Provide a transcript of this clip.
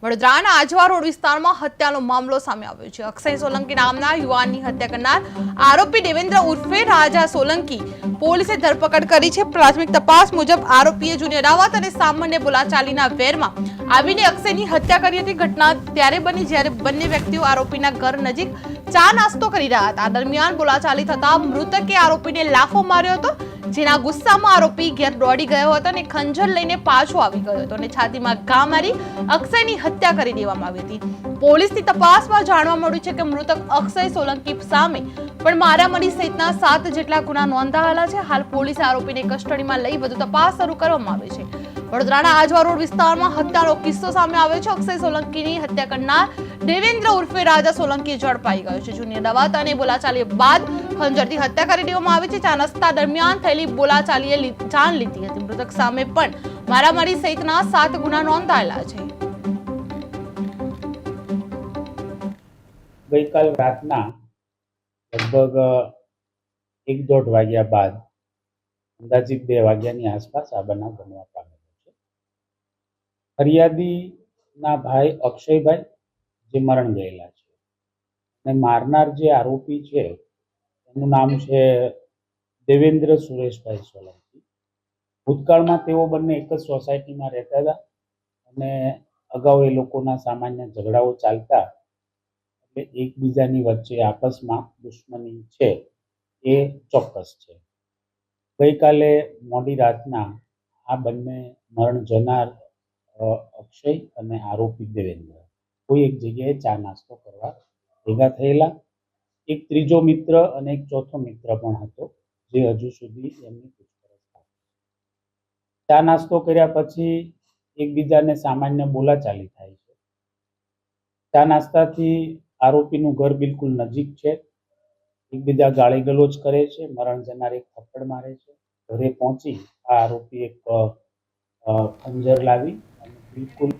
વડોદરાના આજવા રોડ વિસ્તારમાં હત્યાનો મામલો સામે આવ્યો છે. અક્ષય સોલંકી નામના યુવાનની હત્યા કરનાર આરોપી દેવેન્દ્ર ઉર્ફે રાજા સોલંકી પોલીસે ધરપકડ કરી છે. પ્રાથમિક તપાસ મુજબ આરોપીએ જૂની અદાવત અને સામાન્ય બોલાચાલીના વેરમાં આવીને અક્ષયની હત્યા કરી હતી. ઘટના ત્યારે બની જ્યારે બંને વ્યક્તિઓ આરોપીના ઘર નજીક ચા નાસ્તો કરી રહ્યા હતા. દરમિયાન બોલાચાલી થતા મૃતકે આરોપીને લાફો માર્યો હતો, જેના ગુસ્સામાં આરોપી ઘેર દોડી ગયો હતો અને ખંજર લઈને પાછો આવી ગયો હતો અને છાતીમાં ઘા મારી અક્ષયની હત્યા કરી દેવામાં આવી હતી. પોલીસની તપાસમાં જાણવા મળ્યું છે કે મૃતક અક્ષય સોલંકી સામે પણ મારામારી સહિતના સાત જેટલા ગુના નોંધાયેલા છે. હાલ પોલીસે આરોપીને કસ્ટડીમાં લઈ વધુ તપાસ શરૂ કરવામાં આવી છે. વડોદરાના આજવા વિસ્તારમાં હત્યાનો કિસ્સો સામે આવ્યો છે. અક્ષય સોલંકીની હત્યા કરનાર દેવેન્દ્ર ઉર્ફે રાજા સોલંકી ઝડપાઈ ગયો છે. જૂની અદાવત અને બોલાચાલી બાદ ખંજરથી હત્યા કરી દેવામાં આવી છે. જ્યાં રસ્તા દરમિયાન થયેલી બોલાચાલીએ જાન લીધી હતી. મૃતક સામે પણ મારામારી સહિતના સાત ગુના નોંધાયેલા છે. ગઈકાલ રાતના લગભગ એક દોઢ વાગ્યા બાદ અંદાજિત બે વાગ્યાની આસપાસ આ બનાવ બન્યા છે ફરિયાદીના ભાઈ અક્ષયભાઈ જે મરણ ગયેલા છે. અને મારનાર જે આરોપી છે, એનું નામ છે દેવેન્દ્ર સુરેશભાઈ સોલંકી. ભૂતકાળમાં તેઓ બંને એક જ સોસાયટીમાં રહેતા હતા અને અગાઉ એ લોકોના સામાન્ય ઝઘડાઓ ચાલતા એટલે એકબીજાની વચ્ચે આપસમાં દુશ્મની છે એ ચોક્કસ છે. ગઈકાલે મોડી રાતના આ બંને મરણ જનાર અક્ષય અને આરોપી દેવેન્દ્ર. કોઈ એક જગ્યાએ ચા નાસ્તો કરવા ભેગા થયેલા. એક ત્રીજો મિત્ર અને એક ચોથો મિત્ર પણ હતો, જે હજુ સુધી એમની ચા નાસ્તો કર્યા પછી એકબીજાને સામાન્ય બોલાચાલી થાય છે. ચા નાસ્તાથી આરોપીનું ઘર બિલકુલ નજીક છે. એકબીજા ગાળી ગલોચ કરે છે, મરણ જનાર એક થપ્પડ મારે છે. ઘરે પહોંચી આ આરોપી એક ખંજર લાવી અને બિલકુલ